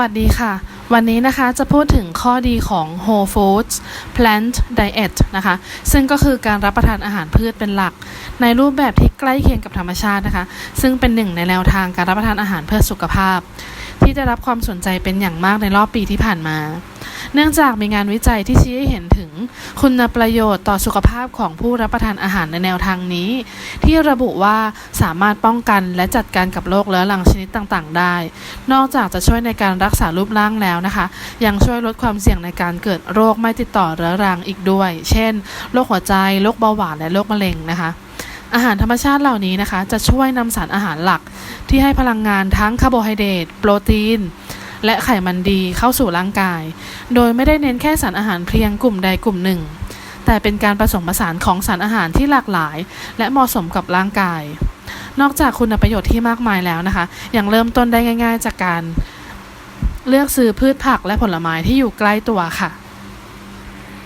วัสดีค่ะ วันนี้นะคะจะพูดถึงข้อดีของ Whole Foods Plant Diet นะคะ ซึ่งก็คือการรับประทานอาหารพืชเป็นหลัก ในรูปแบบที่ใกล้เคียงกับธรรมชาตินะคะ ซึ่งเป็นหนึ่งในแนวทางการรับประทานอาหารเพื่อสุขภาพ ที่ได้รับความสนใจเป็นอย่างมากในรอบปีที่ผ่านมา เนื่องจากมีงานวิจัยที่ชี้ให้เห็นถึงคุณประโยชน์ต่อสุขภาพของผู้รับประทานอาหารในแนวทางนี้ ที่ระบุว่าสามารถป้องกันและจัดการกับโรคเรื้อรังชนิดต่างๆ ได้ นอกจากจะช่วยในการรักษารูปร่างแล้วนะคะ ยังช่วยลดความเสี่ยงในการเกิดโรคไม่ติดต่อเรื้อรังอีกด้วย เช่น โรคหัวใจ โรคเบาหวาน และโรคมะเร็งนะคะ อาหารธรรมชาติเหล่านี้นะคะ จะช่วยนำสารอาหารหลัก ที่ให้พลังงานทั้งคาร์โบไฮเดรตโปรตีน และไขมันดีเข้าสู่ร่างกาย โดยไม่ได้เน้นแค่สารอาหารเพียงกลุ่มใดกลุ่มหนึ่ง แต่เป็นการผสมผสานของสารอาหารที่หลากหลาย และเหมาะสมกับร่างกาย นอกจากคุณประโยชน์ที่มากมายแล้วนะคะยังเริ่มต้นได้ง่าย ๆ จากการ เลือกซื้อพืชผักและผลไม้ที่อยู่ใกล้ตัวค่ะ